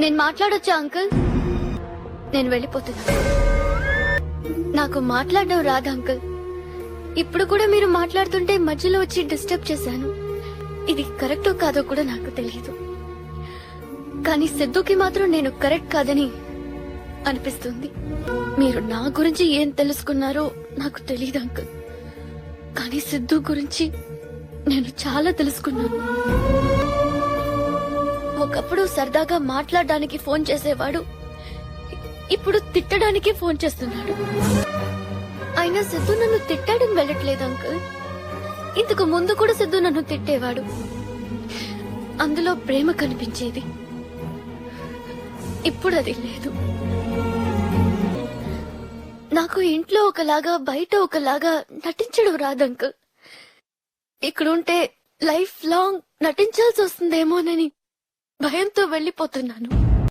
నేను మాట్లాడొచ్చా అంకుల్? నేను వెళ్ళిపోతున్నా. నాకు మాట్లాడడం రాదు అంకుల్. ఇప్పుడు కూడా మీరు మాట్లాడుతుంటే మధ్యలో వచ్చి డిస్టర్బ్ చేశాను. ఇది కరెక్టో కాదో కూడా నాకు తెలియదు కానీ సిద్ధుకి మాత్రం నేను కరెక్ట్ కాదని అనిపిస్తుంది. మీరు నా గురించి ఏం తెలుసుకున్నారో నాకు తెలియదు అంకుల్. కానీ సిద్ధు గురించి నేను చాలా తెలుసుకున్నాను. ఒకప్పుడు సరదాగా మాట్లాడడానికి ఫోన్ చేసేవాడు. ఇప్పుడు తిట్టడానికి ఫోన్ చేస్తున్నాడు. అయినా సిద్ధు నన్ను తిట్టాడని వెళ్ళట్లేదు అంకుల్. ఇంతకు ముందు కూడా సిద్ధు నన్ను తిట్టేవాడు. అందులో ప్రేమ కనిపించేది. ఇప్పుడు అది లేదు. నాకు ఇంట్లో ఒకలాగా బయట ఒకలాగా నటించడం రాదంకుల్ ఇక్కడుంటే లైఫ్ లాంగ్ నటించాల్సి వస్తుందేమోనని భయంతో వెళ్ళిపోతున్నాను.